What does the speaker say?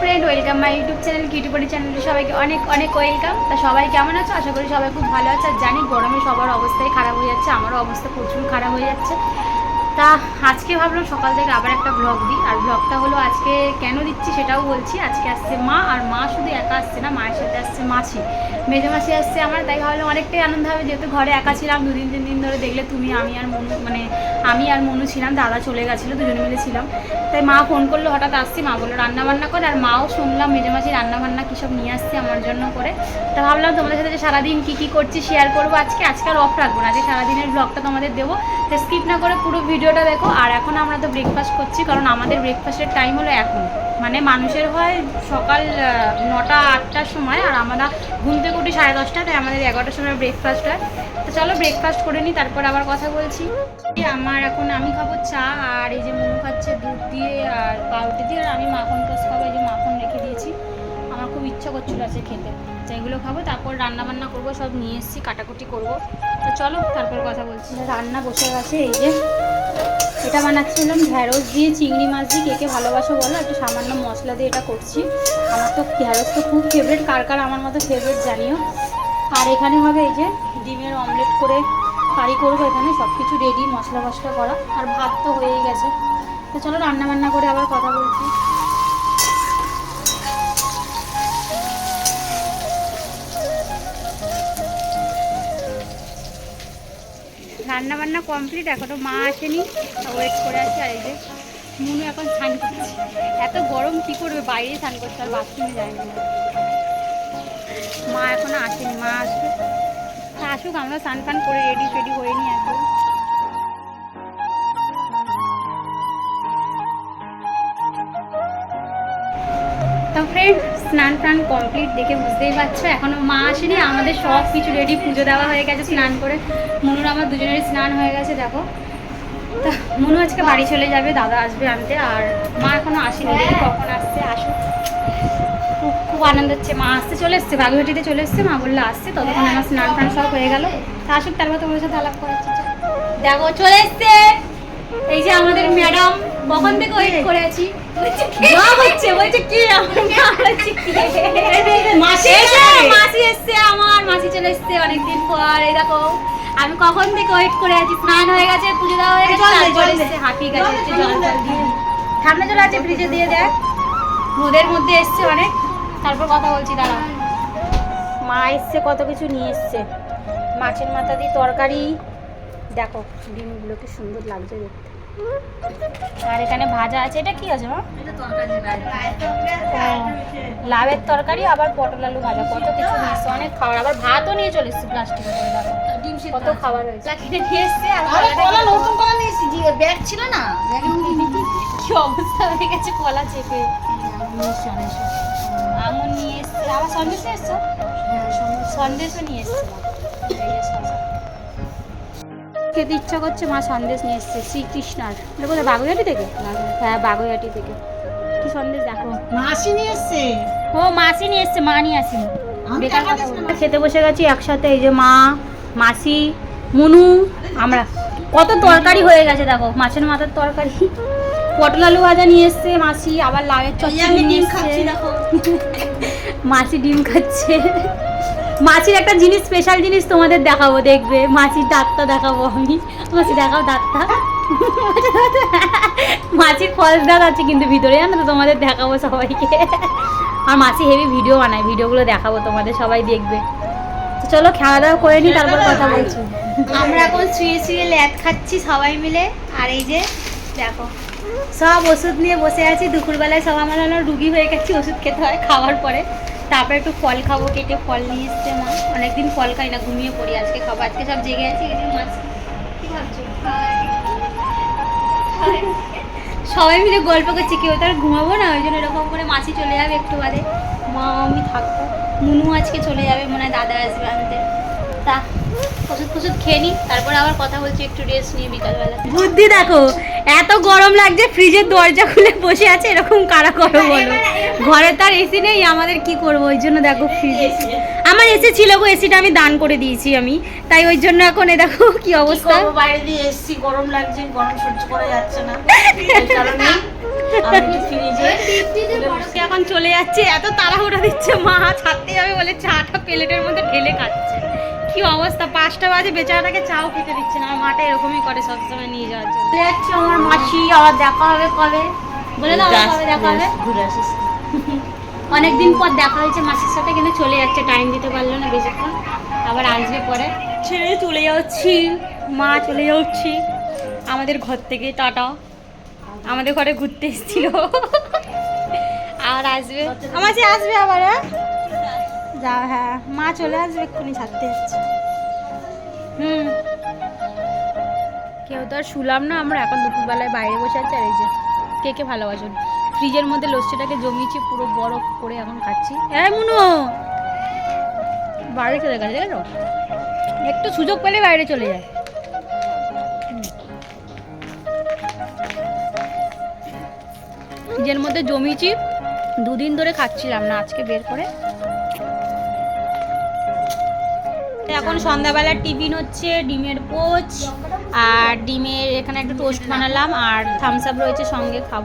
Friend welcome my YouTube channel কিউটিপটি channel সবাইকে অনেক অনেক ওয়েলকাম তা সবাই কেমন আছো? আশা করি সবাই খুব ভালো আছে। আর জানি গরমে সবার অবস্থাই খারাপ হয়ে যাচ্ছে, আমারও অবস্থা প্রচুর খারাপ হয়ে যাচ্ছে। তা আজকে ভাবলাম সকাল থেকে আবার একটা ব্লগ দিই। আর ব্লগটা হলো আজকে কেন দিচ্ছি সেটাও বলছি। আজকে আসছে মা, আর মা শুধু একা আসছে না, মায়ের সাথে আসছে মাছি মেজো মাসি আসছে আমার, তাই ভাবলাম অনেকটাই আনন্দ হবে, যেহেতু ঘরে একা ছিলাম, দুদিন তিন দিন ধরে দেখলে তুমি, আমি আর মনু মানে আমি আর মনু ছিলাম, দাদা চলে গেছিল, দুজনে মিলে ছিলাম। তাই মা ফোন করল, হঠাৎ আসছি, মা বলল রান্নাবান্না করে। আর মাও শুনলাম মেজো মাসি রান্না বান্না কী সব নিয়ে আসছে আমার জন্য করে। তা ভাবলাম তোমাদের সাথে যে সারাদিন কী কী করছি শেয়ার করব আজকে। আজকে আর অফ রাখব না যে সারাদিনের ব্লগটা তোমাদের দেবো। তো স্কিপ না করে পুরো ভিডিওটা দেখো, আর এখন আমরা তো ব্রেকফাস্ট করছি, কারণ আমাদের ব্রেকফাস্টের টাইম হলো এখন। মানে মানুষের হয় সকাল নটা, আটটার সময়, আর আমরা ঘুম থেকে উঠি সাড়ে দশটা তাই আমাদের এগারোটার সময় ব্রেকফাস্ট হয়। তো চলো ব্রেকফাস্ট করে নিই তারপর আবার কথা বলছি। আমার এখন আমি খাব চা, আর এই যে মনু খাচ্ছে দুধ দিয়ে আর পাউটি দিয়ে, আর আমি মাখন টোস্ট খাব, এই যে মাখন রেখে দিয়েছি। খুব ইচ্ছা করছিল আছে খেতে। তো এগুলো খাব, তারপর রান্না বান্না করব, সব নিয়ে এসেছি, কাটাকুটি করব। তো চলো, তারপর কথা বলছি। রান্না বসে গেছে, এই যে এটা বানাচ্ছিলাম, ঢ্যাঁড়স দিয়ে চিংড়ি মাছ দিয়ে কে কে ভালোবাসো বলো, একটু সামান্য মশলা দিয়ে এটা করছি। আমার তো ঢ্যাঁড়স তো খুব ফেভারিট কার কার আমার মতো ফেভারিট জানিও। আর এখানে হবে এই যে ডিমের অমলেট করে কারি করব এখানে সব কিছু রেডি মশলা মশলা করা। আর ভাত তো হয়েই গেছে। তো চলো রান্না বান্না করে আবার কথা বলছি। রান্না বান্না কমপ্লিট এখনও মা আসেনি ওয়েট করে আছে, আর এই যে মুনু এখন স্নান করছে। এত গরম, কি করবে? বাইরে স্নান করছে, আর বাথরুমে যায় না। মা এখনও আসেনি, মা আসবে আসুক, আমরা স্নান ফান করে রেডি ফেডি হয়ে নিই একদম তো ফ্রেন্ড স্নান টান কমপ্লিট দেখে বুঝতেই পারছ? এখনও মা আসেনি, আমাদের সব কিছু রেডি পুজো দেওয়া হয়ে গেছে স্নান করে। মনুর আমার দুজনেরই স্নান হয়ে গেছে, দেখো। তা মনু আজকে বাড়ি চলে যাবে, দাদা আসবে আনতে, আর মা এখনও আসেনি কখন আসছে, আসুক। খুব খুব আনন্দ হচ্ছে, মা আসতে চলে এসছে বাগুহাটিতে চলে এসছে, মা বললে আসছে, ততক্ষণ আমার স্নান টান সব হয়ে গেল। তা আসুক, তারপর তোমার সাথে আলাপ করাচ্ছি দেখো, চলে এসছে। এই যে আমাদের ম্যাডাম কখন থেকে ওয়েট করে আছি মা হচ্ছে বলছে কি? মাসি? মাসি এসছে আমার মাসি চলে এসছে অনেকদিন পর এই দেখো। আমি কখন থেকে ওয়েট করে আছি? স্নান হয়ে গেছে পুজো দেওয়া হয়ে গেছে তারপর। এসছে হাঁপিয়ে গেছে জল একটু জল ঠান্ডা জল আছে ফ্রিজে দিয়ে দেয়। রোদের মধ্যে এসছে অনেক। তারপর কথা বলছি দাঁড়া মা এসছে কত কিছু নিয়ে এসছে। মাছের মাথা দিয়ে তরকারি। দেখো ডিমগুলো কি সুন্দর লাগছে দেখতে। আর এখানে ভাজা আছে। এটা কি আছে মা? লাভের তরকারি আবার পটল আলু ভাজা। কত কিছু নিয়ে এসছে অনেক খাবার। আবার ভাতও নিয়ে চলে এসছে প্লাস্টিকে করে দেখো কত খাবার হয়েছে। নিয়ে এসছে আর কলা নতুন কলা নিয়েছি যে ব্যাগ ছিল না কি অবস্থা হয়ে গেছে কলা চেপে। আঙুর নিয়ে এসছে। আবার সন্দেশ নিয়ে এসছো? সন্দেশও নিয়ে এসছে। খেতে ইচ্ছা করছে মা সন্দেশ নিয়ে এসছে শ্রীকৃষ্ণার। এটা কোথায় বাগুইহাটি থেকে? হ্যাঁ বাগুইহাটি থেকে। কি সন্দেশ দেখো। মাসি নিয়ে এসছে? ও মাসি নিয়ে এসছে মা নিয়ে আসেনি। বেকার কথা। খেতে বসে গেছি একসাথে এই যে মা মাসি মুনু আমরা। কত তরকারি হয়ে গেছে দেখো মাছের মাথার তরকারি। পটল আলু ভাজা নিয়ে এসছে মাসি আবার লাউয়ের চচ্চড়ি আমি নিয়ে ডিম এসছে। খাচ্ছি দেখো। মাছি ডিম খাচ্ছে। মাছির একটা জিনিস স্পেশাল জিনিস তোমাদের দেখাবো দেখবে। মাছির দাঁতটা দেখাবো আমি। মাছি দেখাও দাঁতটা। মাছির ফলস দাঁত আছে কিন্তু ভিতরে জানো তো তোমাদের দেখাবো সবাইকে। আর মাছি হেভি ভিডিও বানায় ভিডিওগুলো দেখাবো তোমাদের সবাই দেখবে। তো চলো খাওয়া দাওয়া করে নি তারপর কথা বলছি। আমরা এখন শুয়ে শুয়ে ল্যাদ খাচ্ছি সবাই মিলে। আর এই যে দেখো সব ওষুধ নিয়ে বসে আছি। দুপুরবেলায় সব আমার রুগী হয়ে গেছি ওষুধ খেতে হয় খাওয়ার পরে। তারপরে একটু ফল খাব, কেটে ফল নিয়ে এসছে মা। অনেকদিন ফল খাই না, ঘুমিয়ে পড়ি, আজকে খাব। আজকে সব জেগে আছি মাছ কি সবাই মিলে গল্প করছি, কেউ তো আর ঘুমাবো না, ওই জন্য এরকম করে মাছি চলে যাবে একটু বাদে। মা, আমি থাকব। মুনু আজকে চলে যাবে, মনে হয় দাদা আসবে আনতে। তা ওষুধ ফষুধ খেয়ে নিই তারপরে আবার কথা বলছি, একটু রেস্ট নিয়ে বিকালবেলা। বুদ্ধি দেখো এত গরম লাগছে ফ্রিজের দরজা খুলে বসে আছে এরকম কারা করো বলো? ঘরে তার এসি নেই আমাদের কি করব? ওই জন্য দেখো ফ্রিজে আমার এসি ছিল গো এসিটা আমি দান করে দিয়েছি আমি। তাই ওই জন্য এখন এ দেখো কি অবস্থা? বাইরে দিয়ে এসছি গরম লাগছে গরম সহ্য করা যাচ্ছে না। এখন চলে যাচ্ছে এত তাড়াহুড়ো দিচ্ছে মা ছাড়তে যাবে বলে চাটা প্লেটের মধ্যে ঢেলে খাচ্ছে। কি অবস্থা? পাঁচটা বাজে বেচারাটাকে চাও খেতে দিচ্ছে না। আমার মাটা এরকমই করে সবসময় নিয়ে যাওয়ার জন্য। চলে যাচ্ছে আমার মাসি আবার দেখা হবে কবে? বলে দাও আবার কবে দেখা হবে? ঘুরে আসিস। অনেকদিন পর দেখা হয়েছে মাসির সাথে কিন্তু চলে যাচ্ছে টাইম দিতে পারল না বেশিক্ষণ। আবার আসবে পরে। ছেড়ে চলে যাচ্ছি। মা চলে যাচ্ছি। আমাদের ঘর থেকে টাটা। আমাদের ঘরে ঘুরতে এসেছিল। আর আসবে। আমার আসবে আবার হ্যাঁ? যা হ্যাঁ। মা চলে আসবে এক্ষুনি, ছাড়তে হুম। কেউ তো আর শুলাম না, আমরা এখন দুপুরবেলায় বাইরে বসে আছি, আর এই যে কে কে ভালোবাসুন ফ্রিজের মধ্যে লস্যিটাকে জমিয়েছি, পুরো বরফ করে এখন খাচ্ছি। হ্যাঁ মুনু! বাইরে চলে গেছে দেখেছ একটু সুযোগ পেলে বাইরে চলে যায়। ফ্রিজের মধ্যে জমিয়েছি, দুদিন ধরে খাচ্ছিলাম না, আজকে বের করে। এখন সন্ধ্যাবেলা টিফিন হচ্ছে, ডিমের পোচ, আর ডিমের এখানে একটু টোস্ট বানালাম, আর থামস আপ রয়েছে, সঙ্গে খাব।